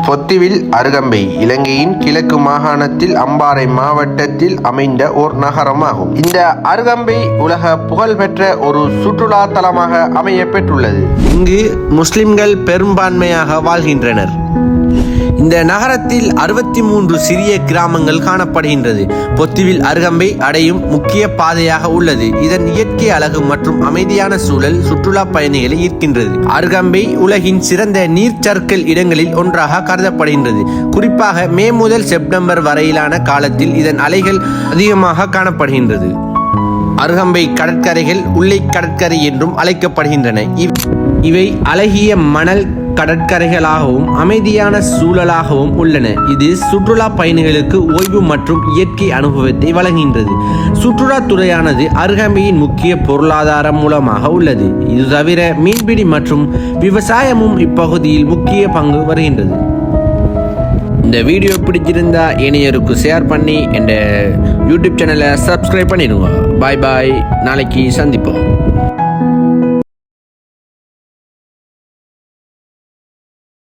பொத்திவில் அருகம்பை. இலங்கையின் கிழக்கு மாகாணத்தில் அம்பாறை மாவட்டத்தில் அமைந்த ஓர் நகரமாகும். இந்த அருகம்பை உலக புகழ்பெற்ற ஒரு சுற்றுலா தலமாக அமைய பெற்றுள்ளது. இங்கு முஸ்லிம்கள் பெரும்பான்மையாக வாழ்கின்றனர். இந்த நகரத்தில் அறுபத்தி மூன்று சிறிய கிராமங்கள் காணப்படுகின்றது. பொத்துவில் அருகம்பை அடையும் முக்கிய பாதையாக உள்ளது. இதன் இயற்கை அழகு மற்றும் அமைதியான சூழல் சுற்றுலா பயணிகளை ஈர்க்கின்றது. அருகம்பை உலகின் சிறந்த நீர்ச்சற்கள் இடங்களில் ஒன்றாக கருதப்படுகின்றது. குறிப்பாக மே முதல் செப்டம்பர் வரையிலான காலத்தில் இதன் அலைகள் அதிகமாக காணப்படுகின்றது. அருகம்பை கடற்கரைகள் உள்ளை கடற்கரை என்றும் அழைக்கப்படுகின்றன. இவ்- இவை அழகிய மணல் கடற்கரைகளாகவும் அமைதியான சூழலாகவும் உள்ளன. இது சுற்றுலா பயணிகளுக்கு ஓய்வு மற்றும் இயற்கை அனுபவத்தை வழங்குகின்றது. சுற்றுலாத் துறையானது அருகம்பையின் முக்கிய பொருளாதாரம் மூலமாக உள்ளது. இது தவிர மீன்பிடி மற்றும் விவசாயமும் இப்பகுதியில் முக்கிய பங்கு வருகின்றது. இந்த வீடியோ பிடிச்சிருந்தா இணையருக்கு ஷேர் பண்ணி என் யூடியூப் சேனலை சப்ஸ்கிரைப் பண்ணிடுங்க. பாய் பாய் நாளைக்கு சந்திப்போம்.